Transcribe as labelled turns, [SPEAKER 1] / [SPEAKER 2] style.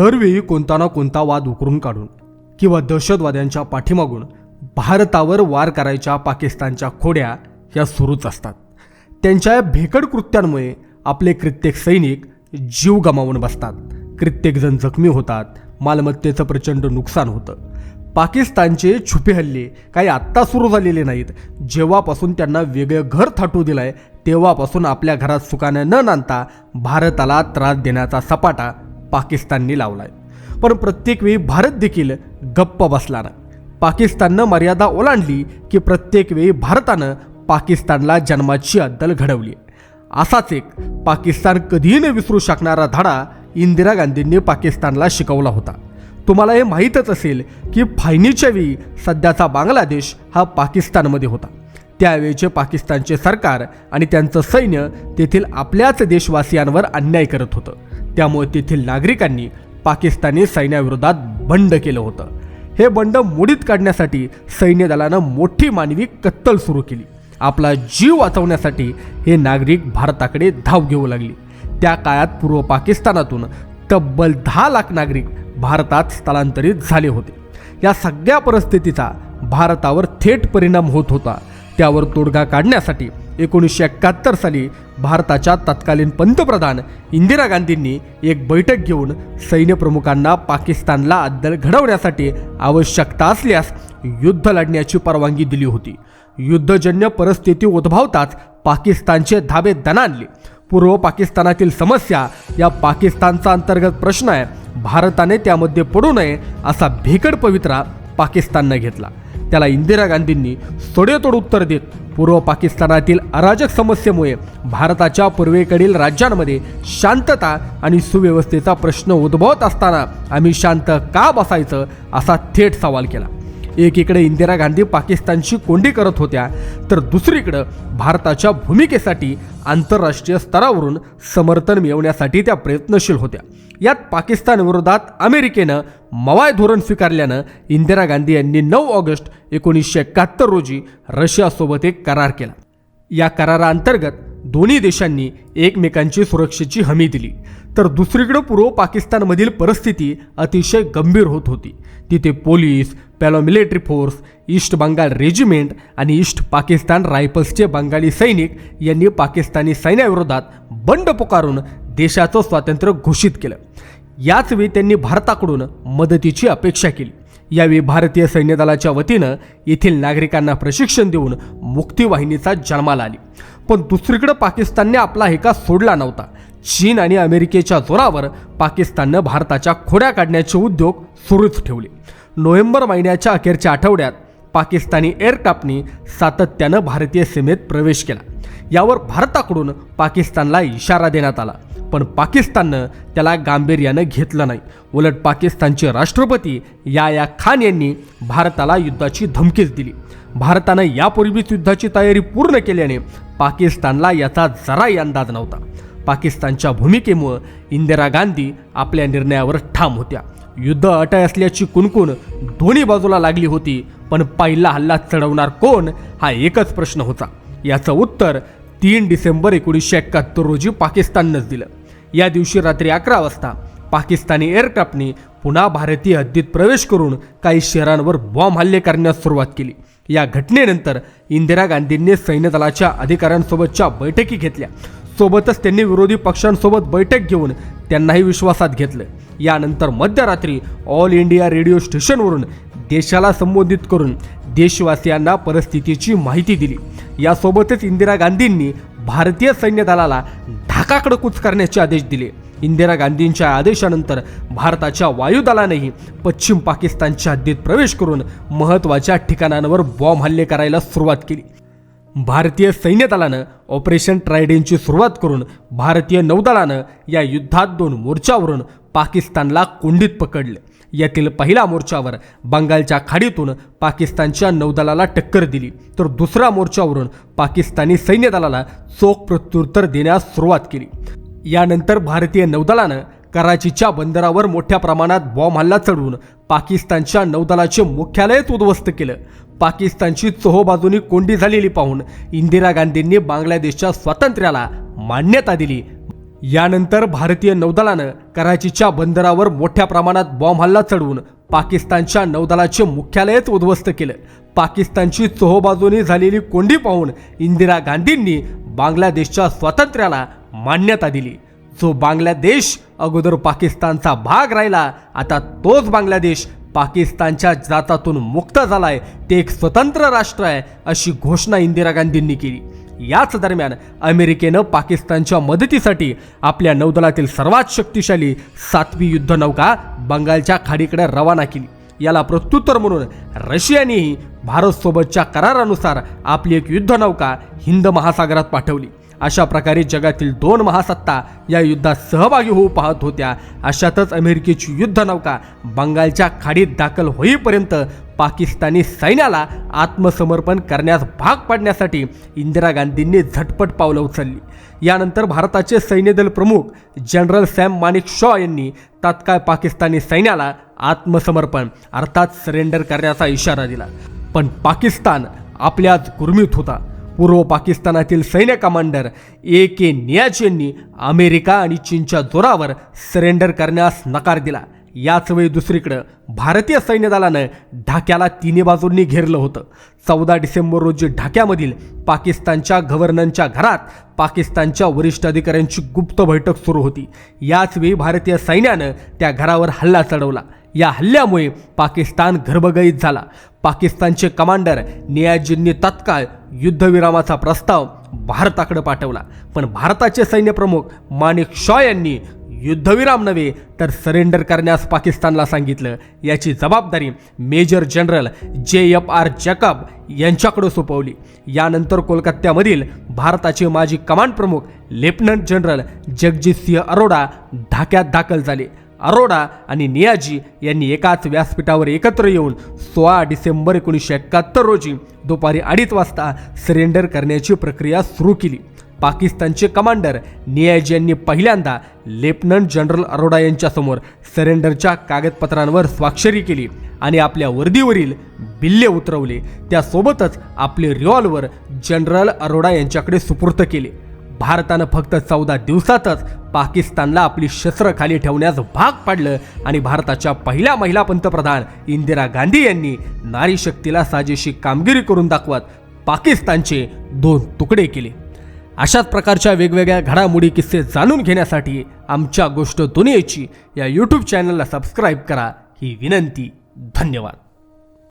[SPEAKER 1] दरवेळी कोणता ना कोणता वाद उकरून काढून किंवा दहशतवाद्यांच्या पाठीमागून भारतावर वार करायच्या पाकिस्तानच्या खोड्या ह्या सुरूच असतात. त्यांच्या या भेकड कृत्यांमुळे आपले कित्येक सैनिक जीव गमावून बसतात. कित्येकजण जखमी होतात. मालमत्तेचं प्रचंड नुकसान होतं. पाकिस्तानचे छुपे हल्ले काही आत्ता सुरू झालेले नाहीत. जेव्हापासून त्यांना वेगळं घर थाटू दिलंय तेव्हापासून आपल्या घरात सुखाने न नांदता भारताला त्रास देण्याचा सपाटा पाकिस्तानने लावलाय. पण प्रत्येक वेळी भारत देखील गप्प बसला नाही. पाकिस्ताननं मर्यादा ओलांडली की प्रत्येक वेळी भारतानं पाकिस्तानला जन्माची अद्दल घडवली. असाच एक पाकिस्तान कधीही न विसरू शकणारा धडा इंदिरा गांधींनी पाकिस्तानला शिकवला होता. तुम्हाला हे माहीतच असेल की फायनीच्या वेळी सध्याचा बांगलादेश हा पाकिस्तानमध्ये होता. त्यावेळेचे पाकिस्तानचे सरकार आणि त्यांचं सैन्य तेथील आपल्याच देशवासियांवर अन्याय करत होतं. त्यामुळे तेथील नागरिकांनी पाकिस्तानी सैन्याविरोधात बंड केलं होतं. हे बंड मोडीत काढण्यासाठी सैन्य दलानं मोठी मानवी कत्तल सुरू केली. आपला जीव वाचवण्यासाठी हे नागरिक भारताकडे धाव घेऊ लागले. त्या काळात पूर्व पाकिस्तानातून तब्बल दहा लाख नागरिक भारतात स्थलांतरित झाले होते. या सगळ्या परिस्थितीचा भारतावर थेट परिणाम होत होता. त्यावर तोडगा काढण्यासाठी एकोणीसशे एकाहत्तर साली भारताच्या तत्कालीन पंतप्रधान इंदिरा गांधींनी एक बैठक घेऊन सैन्यप्रमुखांना पाकिस्तानला अद्दल घडवण्यासाठी आवश्यकता असल्यास युद्ध लढण्याची परवानगी दिली होती. युद्धजन्य परिस्थिती उद्भवताच पाकिस्तानचे धाबे दणाणले. पूर्व पाकिस्तानातील समस्या या पाकिस्तानचा अंतर्गत प्रश्न आहे. भारताने त्यामध्ये पडू नये असा भेकड पवित्रा पाकिस्ताननं घेतला. त्याला इंदिरा गांधींनी सोडेतोड उत्तर देत पूर्व पाकिस्तानातील अराजक समस्येमुळे भारताच्या पूर्वेकडील राज्यांमध्ये शांतता आणि सुव्यवस्थेचा प्रश्न उद्भवत असताना आम्ही शांत का बसायचं असा थेट सवाल केला. एकीकडे इंदिरा गांधी पाकिस्तानची कोंडी करत होत्या तर दुसरीकडं भारताच्या भूमिकेसाठी आंतरराष्ट्रीय स्तरावरून समर्थन मिळवण्यासाठी त्या प्रयत्नशील होत्या. यात पाकिस्तानविरोधात अमेरिकेनं मवाय धोरण स्वीकारल्यानं इंदिरा गांधी यांनी नऊ ऑगस्ट एकोणीसशे एकाहत्तर रोजी रशियासोबत एक करार केला. या कराराअंतर्गत दोन्ही देशांनी एकमेकांची सुरक्षेची हमी दिली. तर दुसरीकडे पूर्व पाकिस्तानमधील परिस्थिती अतिशय गंभीर होत होती. तिथे police paramilitary force east Bengal regiment आणि ईस्ट पाकिस्तान रायफल्सचे बंगाली सैनिक यांनी पाकिस्तानी सैन्याविरोधात बंड पुकारून देशाचं स्वातंत्र्य घोषित केलं. याचवेळी त्यांनी भारताकडून मदतीची अपेक्षा केली. यावेळी भारतीय सैन्यदलाच्या वतीनं येथील नागरिकांना प्रशिक्षण देऊन मुक्तीवाहिनीचा जन्माला आली. पण दुसरीकडे पाकिस्तानने आपला हेका सोडला नव्हता. चीन आणि अमेरिकेच्या जोरावर पाकिस्ताननं भारताच्या खोड्या काढण्याचे उद्योग सुरूच ठेवले. नोव्हेंबर महिन्याच्या अखेरच्या आठवड्यात पाकिस्तानी एअरक्राफ्टनी सातत्यानं भारतीय सीमेत प्रवेश केला. यावर भारताकडून पाकिस्तानला इशारा देण्यात आला. पण पाकिस्ताननं त्याला गांभीर्यानं घेतलं नाही. उलट पाकिस्तानचे राष्ट्रपती या या खान यांनी भारताला युद्धाची धमकीच दिली. भारतानं यापूर्वीच युद्धाची तयारी पूर्ण केल्याने पाकिस्तानला याचा जराही अंदाज नव्हता. पाकिस्तानच्या भूमिकेमुळं इंदिरा गांधी आपल्या निर्णयावर ठाम होत्या. युद्ध अटय असल्याची कुणकुण दोन्ही बाजूला लागली होती पण पहिला हल्ला चढवणार कोण हा एकच प्रश्न होता. याचं उत्तर तीन डिसेंबर एकोणीसशे एकाहत्तर रोजी पाकिस्ताननंच दिलं. या दिवशी रात्री अकरा वाजता पाकिस्तानी एअरक्राफ्टने पुन्हा भारतीय हद्दीत प्रवेश करून काही शहरांवर बॉम्ब हल्ले करण्यास सुरुवात केली. या घटनेनंतर इंदिरा गांधींनी सैन्यदलाच्या अधिकाऱ्यांसोबतच्या बैठकी घेतल्या. सोबतच त्यांनी विरोधी पक्षांसोबत बैठक घेऊन त्यांनाही विश्वासात घेतलं. यानंतर मध्यरात्री ऑल इंडिया रेडिओ स्टेशनवरून देशाला संबोधित करून देशवासियांना परिस्थितीची माहिती दिली. यासोबतच इंदिरा गांधींनी भारतीय सैन्य दलाला ढाकाकडे कूच करण्याचे आदेश दिले. इंदिरा गांधींच्या आदेशानंतर भारताच्या वायुदलानेही पश्चिम पाकिस्तानच्या हद्दीत प्रवेश करून महत्त्वाच्या ठिकाणांवर बॉम्ब हल्ले करायला सुरुवात केली. भारतीय सैन्य दलानं ऑपरेशन ट्रायडेनची सुरुवात करून भारतीय नौदलानं या युद्धात दोन मोर्चावरून पाकिस्तानला कोंडीत पकडले. यातील पहिल्या मोर्चावर बंगालच्या खाडीतून पाकिस्तानच्या नौदलाला टक्कर दिली तर दुसऱ्या मोर्चावरून पाकिस्तानी सैन्य दलाला चोख प्रत्युत्तर देण्यास सुरुवात केली. यानंतर भारतीय नौदलानं कराचीच्या बंदरावर मोठ्या प्रमाणात बॉम्ब हल्ला चढवून पाकिस्तानच्या नौदलाचे मुख्यालयच उद्ध्वस्त केलं. पाकिस्तानची चोहोबाजूनी कोंडी झालेली पाहून इंदिरा गांधींनी बांगलादेशच्या स्वातंत्र्याला मान्यता दिली. यानंतर भारतीय नौदलानं कराचीच्या बंदरावर मोठ्या प्रमाणात बॉम्ब हल्ला चढवून पाकिस्तानच्या नौदलाचे मुख्यालयच उद्ध्वस्त केलं. पाकिस्तानची चोहोबाजूनी झालेली कोंडी पाहून इंदिरा गांधींनी बांगलादेशच्या स्वातंत्र्याला मान्यता दिली. जो बांगलादेश अगोदर पाकिस्तानचा भाग राहिला आता तोच बांगलादेश पाकिस्तानच्या जातातून मुक्त झालाय. ते एक स्वतंत्र राष्ट्र आहे अशी घोषणा इंदिरा गांधींनी केली. याच दरम्यान अमेरिकेनं पाकिस्तानच्या मदतीसाठी आपल्या नौदलातील सर्वात शक्तिशाली सातवी युद्धनौका बंगालच्या खाडीकडे रवाना केली. याला प्रत्युत्तर म्हणून रशियानेही भारतसोबतच्या करारानुसार आपली एक युद्धनौका हिंद महासागरात पाठवली. अशा प्रकारे जगातील दोन महासत्ता या युद्धात सहभागी होऊ पाहत होत्या. अशातच अमेरिकेची युद्धनौका बंगालच्या खाडीत दाखल होईपर्यंत पाकिस्तानी सैन्याला आत्मसमर्पण करण्यास भाग पाडण्यासाठी इंदिरा गांधींनी झटपट पावलं उचलली. यानंतर भारताचे सैन्यदल प्रमुख जनरल सॅम मानिक शॉ यांनी तात्काळ पाकिस्तानी सैन्याला आत्मसमर्पण अर्थात सरेंडर करण्याचा इशारा दिला. पण पाकिस्तान आपल्याच गुरमीत होता. पूर्व पाकिस्तानातील सैन्य कमांडर ए के नियाज यांनी अमेरिका आणि चीनच्या जोरावर सरेंडर करण्यास नकार दिला. याच वेळी दुसरीकडं भारतीय सैन्य दलानं ढाक्याला तिन्ही बाजूंनी घेरलं होतं. चौदा डिसेंबर रोजी ढाक्यामधील पाकिस्तानच्या गव्हर्नरच्या घरात पाकिस्तानच्या वरिष्ठ अधिकाऱ्यांची गुप्त बैठक सुरू होती. याचवेळी भारतीय सैन्यानं त्या घरावर हल्ला चढवला. या हल्ल्यामुळे पाकिस्तान गर्भगईत झाला. पाकिस्तानचे कमांडर नियाजींनी तत्काळ युद्धविरामाचा प्रस्ताव भारताकडे पाठवला. पण भारताचे सैन्यप्रमुख माणिक शॉ यांनी युद्धविराम नव्हे तर सरेंडर करण्यास पाकिस्तानला सांगितलं. याची जबाबदारी major general J F R Jacob यांच्याकडे सोपवली. यानंतर कोलकात्यामधील भारताचे माजी कमांड प्रमुख लेफ्टनंट जनरल जगजित सिंह अरोडा ढाक्यात दाखल झाले. अरोडा आणि नियाजी यांनी एकाच व्यासपीठावर एकत्र येऊन सोळा डिसेंबर एकोणीसशे एकाहत्तर रोजी दुपारी अडीच वाजता सरेंडर करण्याची प्रक्रिया सुरू केली. पाकिस्तानचे कमांडर नियाजी यांनी पहिल्यांदा लेफ्टनंट जनरल अरोडा यांच्यासमोर सरेंडरच्या कागदपत्रांवर स्वाक्षरी केली आणि आपल्या वर्दीवरील बिल्ले उतरवले. त्यासोबतच आपले रिव्हॉल्वर जनरल अरोडा यांच्याकडे सुपूर्त केले. भारतानं फक्त चौदा दिवसातच पाकिस्तानला आपली शस्त्र खाली ठेवण्यास भाग पाडलं आणि भारताच्या पहिल्या महिला पंतप्रधान इंदिरा गांधी यांनी नारी शक्तीला साजेशी कामगिरी करून दाखवत पाकिस्तानचे दोन तुकडे केले. अशाच प्रकारच्या वेगवेगळ्या घडामोडी किस्से जाणून घेण्यासाठी आमच्या गोष्ट दुनियेची या यूट्यूब चॅनलला सबस्क्राईब करा. ही विनंती. धन्यवाद.